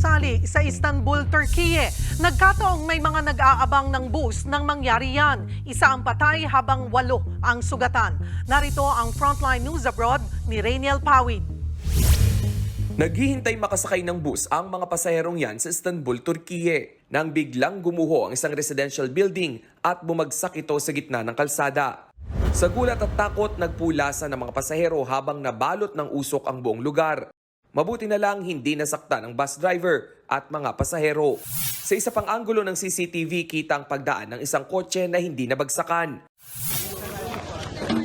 gusali sa Istanbul, Turkey. Nagkataong may mga nag-aabang ng bus nang mangyari yan. Isa ang patay habang walo ang sugatan. Narito ang Frontline News Abroad ni Rainiel Pawid. Naghihintay makasakay ng bus ang mga pasaherong yan sa Istanbul, Turkiye nang biglang gumuho ang isang residential building at bumagsak ito sa gitna ng kalsada. Sa gulat at takot, nagpulasa ng mga pasahero habang nabalot ng usok ang buong lugar. Mabuti na lang hindi nasaktan ang bus driver at mga pasahero. Sa isa pang anggulo ng CCTV, kita ang pagdaan ng isang kotse na hindi nabagsakan.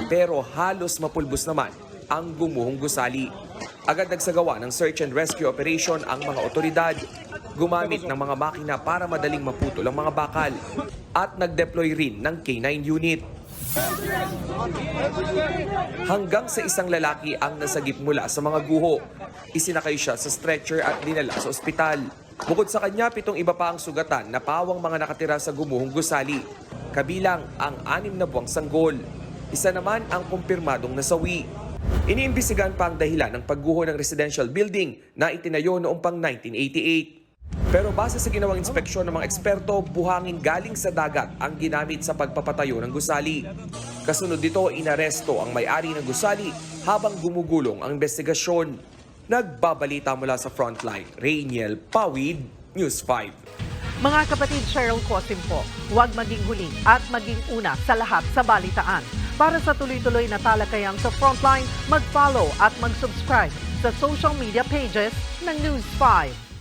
Pero halos mapulbos naman ang gumuhong gusali. Agad nagsagawa ng search and rescue operation ang mga otoridad. Gumamit ng mga makina para madaling maputol ang mga bakal. At nag-deploy rin ng K9 unit. Hanggang sa isang lalaki ang nasagip mula sa mga guho. Isinakay siya sa stretcher at dinala sa ospital. Bukod sa kanya, pitong iba pa ang sugatan na pawang mga nakatira sa gumuhong gusali. Kabilang ang anim na buwang sanggol. Isa naman ang kumpirmadong nasawi. Iniimbisigan pa ang dahilan ng pagguho ng residential building na itinayo noong pang 1988. Pero base sa ginawang inspeksyon ng mga eksperto, buhangin galing sa dagat ang ginamit sa pagpapatayo ng gusali. Kasunod dito, inaresto ang may-ari ng gusali habang gumugulong ang investigasyon. Nagbabalita mula sa frontline, Rainiel Pawid, News 5. Mga kapatid Cheryl Cosim po, huwag maging huli at maging una sa lahat sa balitaan. Para sa tuloy-tuloy na talakayang sa Frontline, mag-follow at mag-subscribe sa social media pages ng News 5.